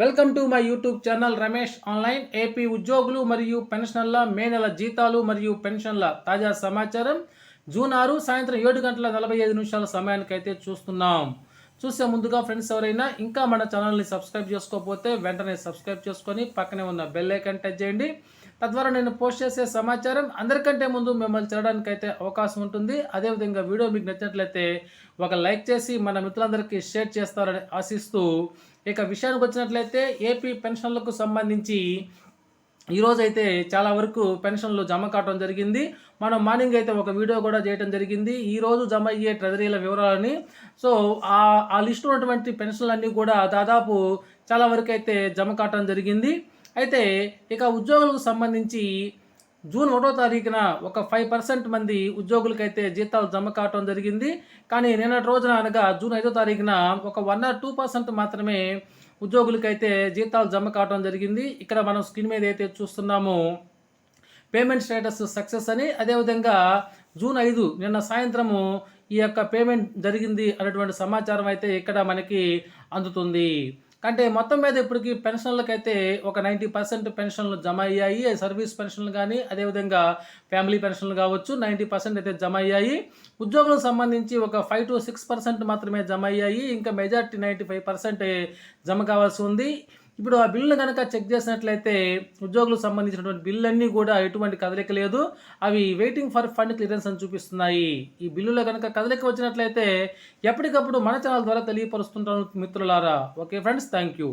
Welcome to my YouTube channel Ramesh. Online AP ఉద్యోగులు మరియు పెన్షన్ల మే నెల జీతాలు మరియు పెన్షన్ల తాజా సమాచారం. జూన్ ఆరు సాయంత్రం ఏడు గంటల నలభై ఐదు నిమిషాల సమయానికి అయితే చూస్తున్నాం. చూసే ముందుగా ఫ్రెండ్స్ ఎవరైనా ఇంకా మన ఛానల్ని సబ్స్క్రైబ్ చేసుకోకపోతే వెంటనే సబ్స్క్రైబ్ చేసుకొని పక్కనే ఉన్న బెల్ ఐకన్ టచ్ చేయండి. తద్వారా నేను పోస్ట్ చేసే సమాచారం అందరికంటే ముందు మిమ్మల్ని చేరడానికి అయితే అవకాశం ఉంటుంది. అదేవిధంగా వీడియో మీకు నచ్చినట్లయితే ఒక లైక్ చేసి మన మిత్రులందరికీ షేర్ చేస్తారని ఆశిస్తూ ఇక విషయానికి వచ్చినట్లయితే ఏపీ పెన్షన్లకు సంబంధించి ఈరోజు అయితే చాలా వరకు పెన్షన్లు జమ కావడం జరిగింది. మనం మార్నింగ్ అయితే ఒక వీడియో కూడా చేయడం జరిగింది. ఈ రోజు జమ అయ్యే ట్రెజరీల వివరాలని. సో ఆ ఆ లిస్ట్ ఉన్నటువంటి పెన్షన్లన్నీ కూడా దాదాపు చాలా వరకు అయితే జమ కావడం జరిగింది. అయితే ఇక ఉద్యోగులకు సంబంధించి జూన్ ఒకటో తారీఖున ఒక ఫైవ్ పర్సెంట్ మంది ఉద్యోగులకైతే జీతాలు జమ కావటం జరిగింది. కానీ నిన్నటి రోజున అనగా జూన్ ఐదో తారీఖున ఒక వన్ ఆర్ టూ పర్సెంట్ మాత్రమే ఉద్యోగులకైతే జీతాలు జమ కావడం జరిగింది. ఇక్కడ మనం స్క్రీన్ మీద అయితే చూస్తున్నాము పేమెంట్ స్టేటస్ సక్సెస్ అని. అదేవిధంగా జూన్ ఐదు నిన్న సాయంత్రము ఈ యొక్క పేమెంట్ జరిగింది అనేటువంటి సమాచారం అయితే ఇక్కడ మనకి అందుతుంది. అంటే మొత్తం మీద ఇప్పటికి పెన్షన్లకు అయితే ఒక నైంటీ పర్సెంట్ పెన్షన్లు జమ అయ్యాయి. సర్వీస్ పెన్షన్లు కానీ అదేవిధంగా ఫ్యామిలీ పెన్షన్లు కావచ్చు నైంటీ పర్సెంట్ అయితే జమ అయ్యాయి. ఉద్యోగులకు సంబంధించి ఒక ఫైవ్ టు సిక్స్ పర్సెంట్ మాత్రమే జమ అయ్యాయి. ఇంకా మెజార్టీ నైంటీ ఫైవ్ పర్సెంట్ జమ కావాల్సి ఉంది. ఇప్పుడు ఆ బిల్లు కనుక చెక్ చేసినట్లయితే ఉద్యోగులకు సంబంధించినటువంటి బిల్లు అన్నీ కూడా ఎటువంటి కదలిక లేదు. అవి వెయిటింగ్ ఫర్ ఫండ్ క్లియరెన్స్ అని చూపిస్తున్నాయి. ఈ బిల్లులో కనుక కదలిక వచ్చినట్లయితే ఎప్పటికప్పుడు మన ఛానల్ ద్వారా తెలియపరుస్తుంటాను మిత్రులారా. Okay friends thank you